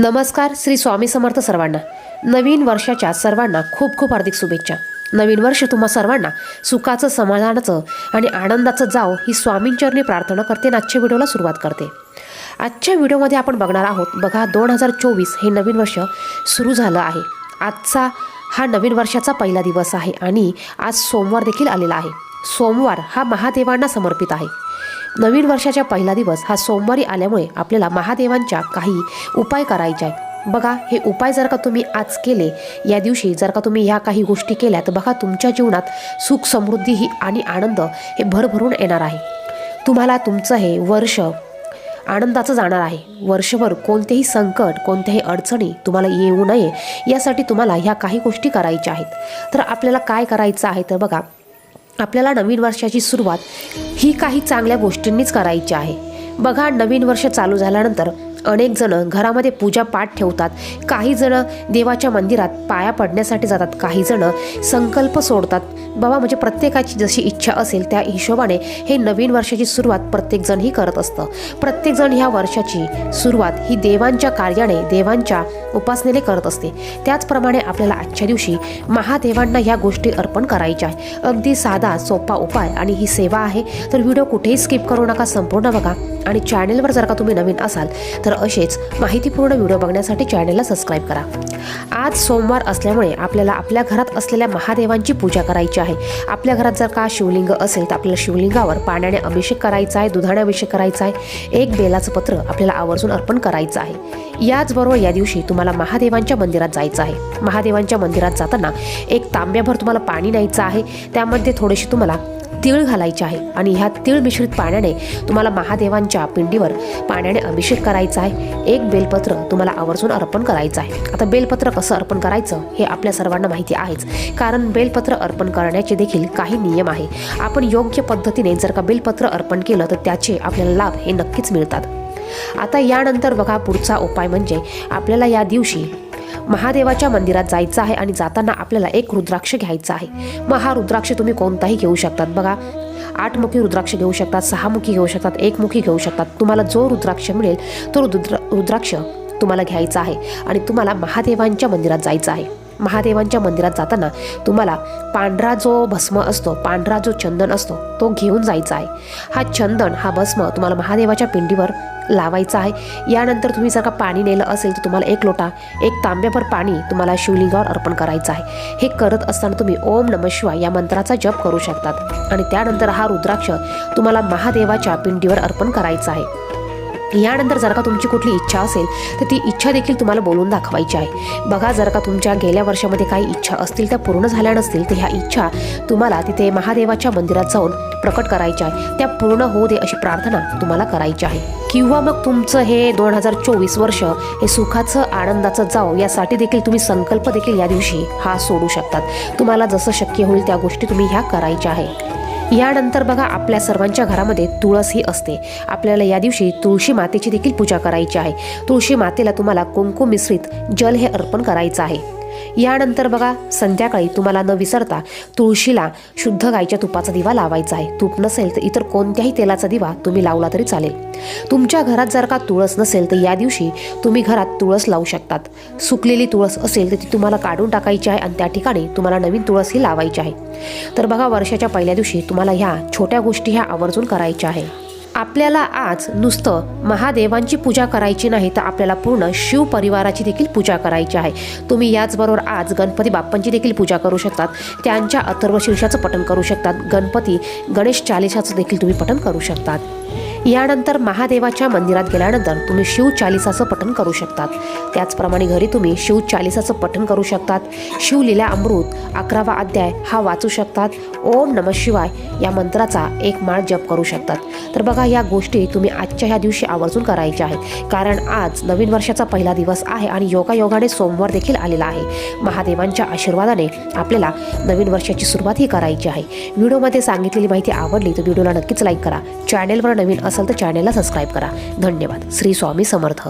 नमस्कार श्री स्वामी समर्थ सर्वांना. नवीन वर्षाच्या सर्वांना खूप खूप हार्दिक शुभेच्छा. नवीन वर्ष तुम्हा सर्वांना सुखाचं समाधानाचं आणि आनंदाचं जाव ही स्वामींचरणी प्रार्थना करते आणि आजच्या व्हिडिओला सुरुवात करते. आजच्या व्हिडिओमध्ये आपण बघणार आहोत बघा दोन हजार चोवीस हे नवीन वर्ष सुरू झालं आहे. आजचा हा नवीन वर्षाचा पहिला दिवस आहे आणि आज सोमवार देखील आलेला आहे. सोमवार हा महादेवांना समर्पित आहे. नवीन वर्षाच्या पहिला दिवस हा सोमवारी आल्यामुळे आपल्याला महादेवांच्या काही उपाय करायचे आहे बघा हे उपाय जर का तुम्ही आज केले या दिवशी जर का तुम्ही ह्या काही गोष्टी केल्या तर बघा तुमच्या जीवनात सुख समृद्धी ही आणि आनंद हे भरभरून येणार आहे. तुम्हाला तुमचं हे वर्ष आनंदाचं जाणार आहे. वर्षभर कोणतेही संकट कोणत्याही अडचणी तुम्हाला येऊ नये यासाठी तुम्हाला ह्या काही गोष्टी करायच्या आहेत. तर आपल्याला काय करायचं आहे तर बघा आपल्याला नवीन वर्षाची सुरुवात ही काही चांगल्या गोष्टींनीच करायची आहे. बघा नवीन वर्ष चालू झाल्यानंतर अनेक जण घरामध्ये पूजा पाठ ठेवतात. काही जण देवाच्या मंदिरात पाया पडण्यासाठी जातात. काही जण संकल्प सोडतात. बाबा म्हणजे प्रत्येकाची जशी इच्छा असेल त्या हिशोबाने हे नवीन वर्षाची सुरुवात प्रत्येकजण ही करत असतं. प्रत्येकजण ह्या वर्षाची सुरुवात ही देवांच्या कार्याने देवांच्या उपासनेने करत असते. त्याचप्रमाणे आपल्याला आजच्या दिवशी महादेवांना ह्या गोष्टी अर्पण करायच्या आहे अगदी साधा सोपा उपाय आणि ही सेवा आहे. तर व्हिडिओ कुठेही स्किप करू नका संपूर्ण बघा. आणि चॅनेलवर जर का तुम्ही नवीन असाल तर असेच माहितीपूर्ण व्हिडिओ बघण्यासाठी चॅनेलला सबस्क्राईब करा. आज सोमवार असल्यामुळे आपल्याला आपल्या घरात असलेल्या महादेवांची पूजा करायची आहे. आपल्या घरात जर का शिवलिंग असेल तर आपल्याला शिवलिंगावर पाण्याने अभिषेक करायचा आहे दुधाने अभिषेक करायचा आहे. एक बेलाचं पत्र आपल्याला आवर्जून अर्पण करायचं आहे. याचबरोबर या दिवशी तुम्हाला महादेवांच्या मंदिरात जायचं आहे. महादेवांच्या मंदिरात जाताना एक तांब्याभर तुम्हाला पाणी न्यायचं आहे. त्यामध्ये थोडेसे तुम्हाला तीळ घालायचे आहे. आणि ह्या तीळ मिश्रित पाण्याने तुम्हाला महादेवांच्या पिंडीवर पाण्याने अभिषेक करायचा आहे. एक बेलपत्र तुम्हाला आवर्जून अर्पण करायचं आहे. आता बेलपत्र कसं अर्पण करायचं हे आपल्या सर्वांना माहिती आहेच. कारण बेलपत्र अर्पण करण्याचे देखील काही नियम आहे. आपण योग्य पद्धतीने जर का बेलपत्र अर्पण केलं तर त्याचे आपल्याला लाभ हे नक्कीच मिळतात. आता यानंतर बघा पुढचा उपाय म्हणजे आपल्याला या दिवशी महादेवाच्या मंदिरात जायचं आहे आणि जाताना आपल्याला एक रुद्राक्ष घ्यायचा आहे. मग हा रुद्राक्ष तुम्ही कोणताही घेऊ शकतात. बघा आठमुखी रुद्राक्ष घेऊ शकतात सहामुखी घेऊ शकतात एकमुखी घेऊ शकतात. तुम्हाला जो रुद्राक्ष मिळेल तो रुद्र रुद्राक्ष तुम्हाला घ्यायचा आहे आणि तुम्हाला महादेवांच्या मंदिरात जायचं आहे. महादेवांच्या मंदिरात जाताना तुम्हाला पांढरा जो भस्म असतो पांढरा जो चंदन असतो तो घेऊन जायचा आहे. हा चंदन हा भस्म तुम्हाला महादेवाच्या पिंडीवर लावायचा आहे. यानंतर तुम्ही जर का पाणी नेलं असेल तर तुम्हाला एक लोटा एक तांब्याभर पाणी तुम्हाला शिवलिंगावर अर्पण करायचं आहे. हे करत असताना तुम्ही ओम नम शिवाय या मंत्राचा जप करू शकतात. आणि त्यानंतर हा रुद्राक्ष तुम्हाला महादेवाच्या पिंडीवर अर्पण करायचा आहे. यानंतर जर का तुमची कुठली इच्छा असेल तर ती इच्छा देखील तुम्हाला बोलून दाखवायची आहे. बघा जर का तुमच्या गेल्या वर्षामध्ये काही इच्छा असतील त्या पूर्ण झाल्या नसतील तर ह्या इच्छा तुम्हाला तिथे महादेवाच्या मंदिरात जाऊन प्रकट करायच्या आहे. त्या पूर्ण होऊ दे अशी प्रार्थना तुम्हाला करायची आहे. किंवा मग तुमचं हे दोन हजार चोवीस वर्ष हे सुखाचं आनंदाचं जावं यासाठी देखील तुम्ही संकल्प देखील या दिवशी हा सोडू शकतात. तुम्हाला जसं शक्य होईल त्या गोष्टी तुम्ही ह्या करायच्या आहे. यानंतर बघा आपल्या सर्वांच्या घरामध्ये तुळस ही असते. आपल्याला या दिवशी तुळशी मातेची देखील पूजा करायची आहे. तुळशी मातेला तुम्हाला कुंकू मिश्रित जल हे अर्पण करायचं आहे. यानंतर बघा संध्याकाळी तुम्हाला न विसरता तुळशीला शुद्ध गाईच्या तुपाचा दिवा लावायचा आहे. तूप नसेल तर इतर कोणत्याही तेलाचा दिवा तुम्ही लावला तरी चालेल. तुमच्या घरात जर का तुळस नसेल तर या दिवशी तुम्ही घरात तुळस लावू शकतात. सुकलेली तुळस असेल तर ती तुम्हाला काढून टाकायची आहे आणि त्या ठिकाणी तुम्हाला नवीन तुळस ही लावायची आहे. तर बघा वर्षाच्या पहिल्या दिवशी तुम्हाला ह्या छोट्या गोष्टी ह्या आवर्जून करायच्या आहे. आपल्याला आज नुसतं महादेवांची पूजा करायची नाही तर आपल्याला पूर्ण शिव परिवाराची देखील पूजा करायची आहे. तुम्ही याचबरोबर आज गणपती बाप्पांची देखील पूजा करू शकतात. त्यांच्या अथर्व शीर्षाचं पठण करू शकतात. गणपती गणेश चालिसाचं देखील तुम्ही पठण करू शकतात. यानंतर महादेवाच्या मंदिरात गेल्यानंतर तुम्ही शिव चालिसाचं पठण करू शकतात. त्याचप्रमाणे घरी तुम्ही शिव चालिसाचं पठण करू शकतात. शिवलीला अमृत अकरावा अध्याय हा वाचू शकतात. ओम नम शिवाय या मंत्राचा एक माळ जप करू शकतात. तर बघा या गोष्टी तुम्ही आजच्या ह्या दिवशी आवर्जून करायच्या आहेत. कारण आज नवीन वर्षाचा पहिला दिवस आहे आणि योगायोगाने सोमवार देखील आलेला आहे. महादेवांच्या आशीर्वादाने आपल्याला नवीन वर्षाची सुरुवात ही करायची आहे. व्हिडिओमध्ये सांगितलेली माहिती आवडली तर व्हिडिओला नक्कीच लाईक करा. चॅनेलवर नवीन असाल तर चॅनेलला सबस्क्राईब करा. धन्यवाद. श्री स्वामी समर्थ.